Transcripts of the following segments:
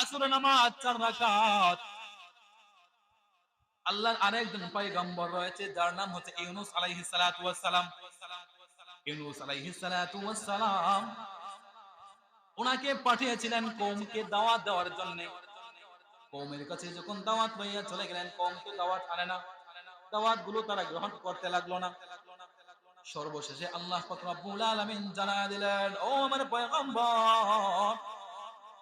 আসর নামাজ চার রাকাত আল্লাহর আরেকজন পয়গম্বর রয়েছে, যার নাম হচ্ছে ইউনুস আলাইহিস সালাতু ওয়াস সালাম ইউনুস আলাইহিস সালাতু ওয়াস সালাম ওনাকে পাঠিয়েছিলেন কওমকে দাওয়াত দেওয়ার জন্য। কওমের কাছে যখন দাওয়াত লইয়া চলে গেলেন, কওম তো দাওয়াত আনে না। দাওয়াতগুলো তারা গ্রহণ করতে লাগল না। সর্বশেষে আল্লাহ পাক রব্বুল আলামিন জানায় দিলেন, ও আমার পয়গম্বর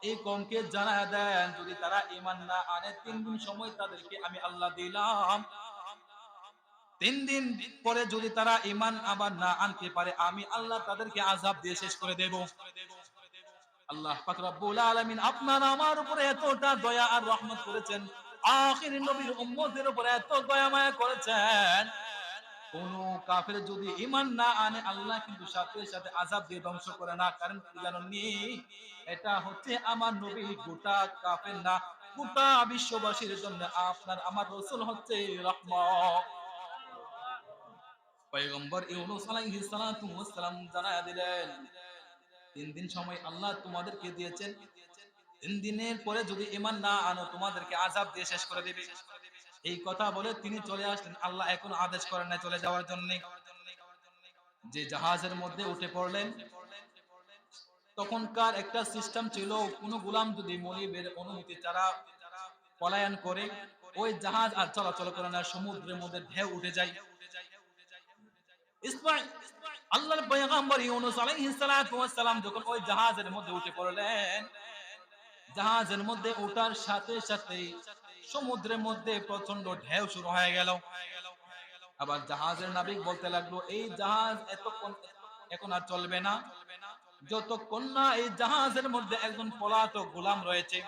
এই কমকে জানায় দেন, যদি তারা ঈমান না আনে, তিন দিন সময় তাদেরকে আমি আল্লাহ দিলাম। তিন দিন পরে যদি তারা ঈমান আবার না আনতে পারে, আমি আল্লাহ তাদেরকে আযাব দিয়ে শেষ করে দেব। আল্লাহ পাক রব্বুল আলামিন আপনার আমার উপরে এতটা দয়া আর রহমত করেছেন। আখির নবীর উম্মতের উপরে এত দয়া মায়া করেছেন। কোন কাফের যদি ঈমান না আনে, আল্লাহ কিন্তু সাথে সাথে আযাব দিয়ে ধ্বংস করে না। কারণ জানেননি এটা হচ্ছে আমার নবী গোটা কাফের না, গোটা বিশ্ববাসীর জন্য। আপনার, আমার রাসূল হচ্ছে তিন দিন সময় আল্লাহ তোমাদেরকে দিয়েছেন। তিন দিনের পরে যদি ইমান না আনো, তোমাদেরকে আজাব দিয়ে শেষ করে দেবে। এই কথা বলে তিনি চলে আসলেন। আল্লাহ এখন আদেশ করেন না চলে যাওয়ার জন্য। যে জাহাজের মধ্যে উঠে পড়লেন। তখনকার একটা সিস্টেম ছিল, কোন গোলাম যদি মনিবের অনুমতি ছাড়া পলায়ন করে, ওই জাহাজ আর চলাচল করে না, সমুদ্রের মধ্যে ঢেউ উঠে যায়। আল্লাহর পয়গম্বর ইউনূস আলাইহিস যখন ওই জাহাজের মধ্যে উঠে পড়লেন, জাহাজের মধ্যে ওঠার সাথে সাথে সমুদ্রের মধ্যে প্রচণ্ড ঢেউ শুরু হয়ে গেল। আবার জাহাজের নাবিক বলতে লাগল, এই জাহাজ এতক্ষণ এখন আর চলবে না। যতক্ষণ না এই জাহাজের মধ্যে একজন পলাতক গোলাম রয়েছে,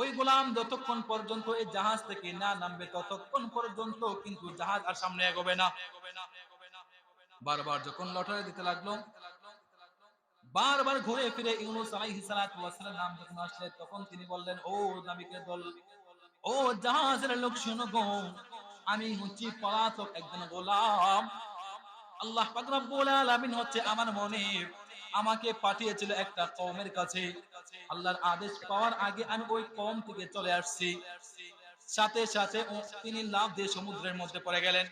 ওই গোলাম যতক্ষণ পর্যন্ত এই জাহাজ থেকে না নামবে, ততক্ষণ পর্যন্ত কিন্তু জাহাজ আর সামনে এগোবে না। বারবার যখন লটারি দিতে লাগল, বারবার ঘুরে ফিরে ইউনুস আলাইহিস সালাতু ওয়াস সালাম যখন আসলে তখন তিনি বললেন, ও নাবিকের দল ও জাহাজের লোক, শুনো গো, আমি হচ্ছি পলাতক একজন গোলাম। আল্লাহ পাক আলামিন হচ্ছে আমার মনে, আমাকে পাঠিয়েছিল একটা কওমের কাছে। আল্লাহর আদেশ পাওয়ার আগে আমি ওই কওম থেকে চলে আসছি। সাথে সাথে তিনি লাভ দিয়ে সমুদ্রের মধ্যে পড়ে গেলেন।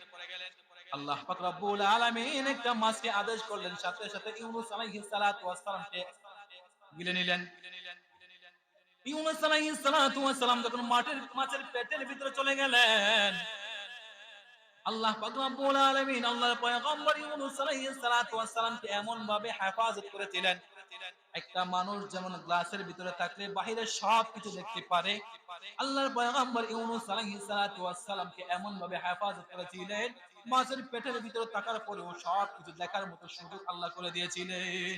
আল্লাহ পাক রব্বুল আলামিন একটা মাছকে আদেশ করলেন। সাথে সাথে ইউনূস আলাইহিস সালাতু ওয়াস সালামকে গিলে নিলেন। ইউনূস আলাইহিস সালাতু যখন মাঠের মাছের পেটের ভিতরে চলে গেলেন, আল্লাহ পাক রব্বুল আলামিন, আল্লাহর পয়গম্বর ইউনূস এমন ভাবে হেফাজত করেছিলেন। একটা মানুষ যেমন গ্লাসের ভিতরে থাকলে সব কিছু দেখতে পারে, আল্লাহর পয়গম্বর ইউনূস আলাইহিস এমন ভাবে হেফাজত করেছিলেন, মাছের পেটের ভিতরে থাকার পরেও সব কিছু দেখার মতো সুযোগ আল্লাহ করে দিয়েছিলেন।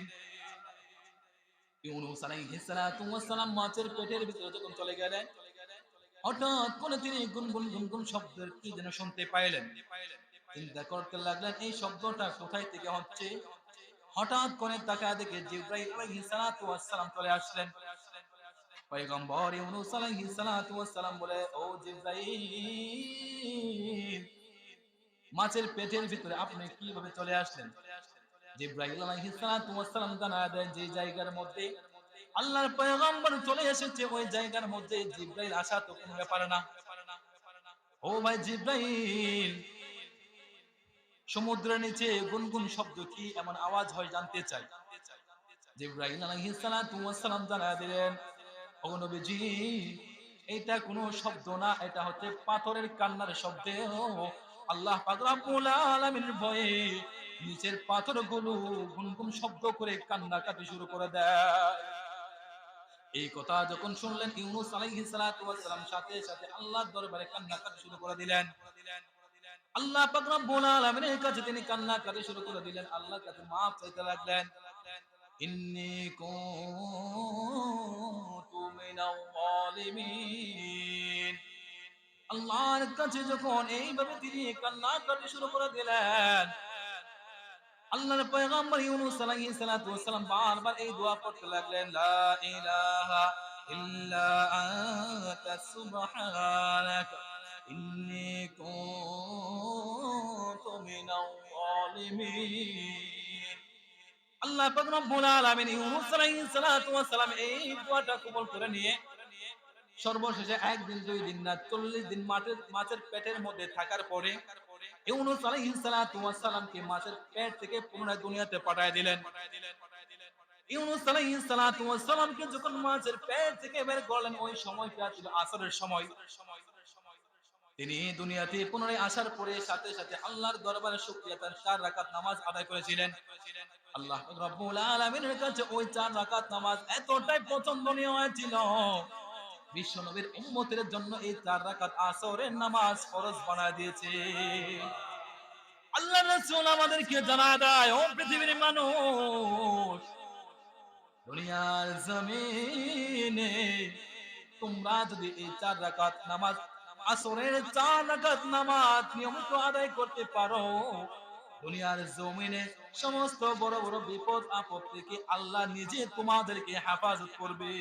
মাছের পেটের ভিতরে যখন চলে গেলেন, হঠাৎ তিনি শব্দের কি যেন শুনতে পাইলেন। চিন্তা করতে লাগলেন, এই শব্দটা কোথায় থেকে হচ্ছে? হঠাৎ করে তাকায় দেখে জিব্রাইল চলে আসলেন। পয়গম্বর বলে, ও জিব্রাইল, মাছের পেটের ভিতরে আপনি কীভাবে চলে আসলেন? যে জায়গার মধ্যে আল্লাহর পয়গম্বর চলে এসেছে, ওই জায়গার মধ্যে জিব্রাইল আসা তো কোনো ব্যাপার না। ও ভাই জিব্রাইল, সমুদ্রের নিচে গুনগুন শব্দ কি এমন আওয়াজ হয় জানতে চাই। জিব্রাইল আলাইহিস সালাতু সালাম জানায় দিলেন এটা কোনো শব্দ না, এটা হচ্ছে পাথরের কান্নার শব্দ। আল্লাহ ভয়ে নিচের পাথরগুলো গুনগুন শব্দ করে কান্নাকাটি শুরু করে দেয়। এই কথা যখন শুনলেন, ইউনুস আলাইহিস সালাম সাথে সাথে আল্লাহর দরবারে কান্নাকাটি শুরু করে দিলেন। আল্লাহ পাক রব্বুল আলামিনের কাছে তিনি কান্না কান্নাকাটি শুরু করে দিলেন। আল্লাহর কাছে মাফ চাইতে লাগলেন। ইন্নী কুনতু মিনাল যালিমিন। আল্লাহর কাছে যখন এইভাবে তিনি কান্নাকাটি শুরু করে দিলেন, আল্লাহর পয়গম্বর ইউনূস আলাইহিস সালাতু ওয়াসসালাম বারবার এই দোয়া করতে লাগলেন, লা ইলাহা ইল্লা আনতা সুবহানাক, ইন্নী কুনতু মিনাল যালিমিন. আল্লাহ পাক রব্বুল আলামিন ইউনূস আলাইহিস সালাতু ওয়াস সালাম এই দোয়াটা কবুল করে নিয়ে সর্বশেষে একদিন দুই দিন না, চল্লিশ দিন মাঠের, মাছের পেটের মধ্যে থাকার পরে ইউনুস মাছের পেট থেকে পুনরায় দুনিয়াতে পাঠিয়ে দিলেন। ইউনুস আলাইহিস সালাতু যখন মাছের পেট থেকে বের করলেন, ওই ছিল আসরের সময়। তিনি দুনিয়াতে পুনরায় আসার পরে সাথে সাথে আল্লাহর দরবারে শুকরিয়া, তার চার রাকাত নামাজ আদায় করেছিলেন। আল্লাহ রাব্বুল আলামিনের কাছে ওই চার রাকাত নামাজ এতটাই পছন্দনীয় হয়েছিল। উম্মতের জন্য এই চার রাকাত আসরের নামাজ ফরজ বানায় দিয়েছে। আল্লাহ রাসূল আমাদেরকে জানা দেয়, ও পৃথিবীর মানুষ, দুনিয়ার জমিনে তোমরা যদি এই চার রাকাত নামাজ, আসরের চার রাকাত নামাজ নিয়মিত আদায় করতে পারো, দুনিয়ার জমিনে সমস্ত বড় বড় বিপদ আপদ থেকে আল্লাহ নিজে তোমাদেরকে হেফাজত করবে।